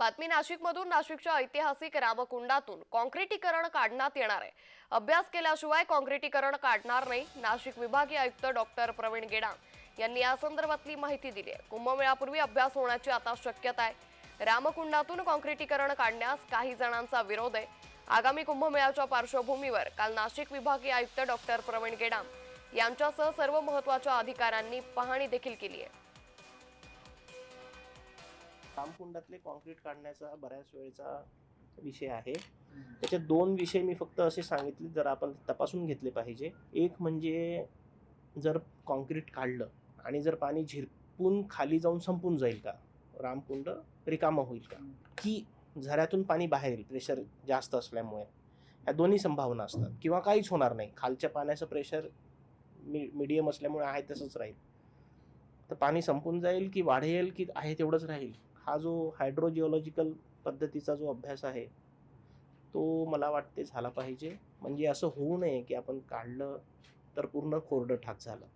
बातमी नाशिकमधून नाशिकच्या ऐतिहासिक रामकुंडातून कॉन्क्रिटीकरण काढण्यात येणार आहे. अभ्यास केल्याशिवाय कॉन्क्रिटीकरण काढणार नाही नाशिक विभागीय आयुक्त डॉक्टर प्रवीण गेडाम यांनी या संदर्भातली माहिती दिली आहे. कुंभमेळापूर्वी अभ्यास होण्याची आता शक्यता आहे. रामकुंडातून कॉन्क्रिटीकरण काढण्यास काही जणांचा विरोध आहे. आगामी कुंभमेळ्याच्या पार्श्वभूमीवर काल नाशिक विभागीय आयुक्त डॉक्टर प्रवीण गेडाम यांच्यासह सर्व महत्त्वाच्या अधिकाऱ्यांनी पाहणी देखील केली आहे. रामकुंडातले कॉन्क्रीट काढण्याचा बऱ्याच वेळचा विषय आहे. त्याच्यात दोन विषय मी फक्त असे सांगितले जर आपण तपासून घेतले पाहिजे. एक म्हणजे जर कॉन्क्रीट काढलं आणि जर पाणी झिरपून खाली जाऊन संपून जाईल का? रामकुंड रिकामं होईल का? की झऱ्यातून पाणी बाहेर येईल प्रेशर जास्त असल्यामुळे? ह्या दोन्ही संभावना असतात. किंवा काहीच होणार नाही. खालच्या पाण्याचं प्रेशर मी मिडियम असल्यामुळे आहे तसंच राहील. तर पाणी संपून जाईल की वाढेल की आहे तेवढंच राहील? हा जो हायड्रोजिओलॉजिकल पद्धतीचा जो अभ्यास आहे तो मला वाटते झाला पाहिजे. म्हणजे असं होऊ नये की आपण काढलं तर पूर्ण कोरडं ठाक झालं.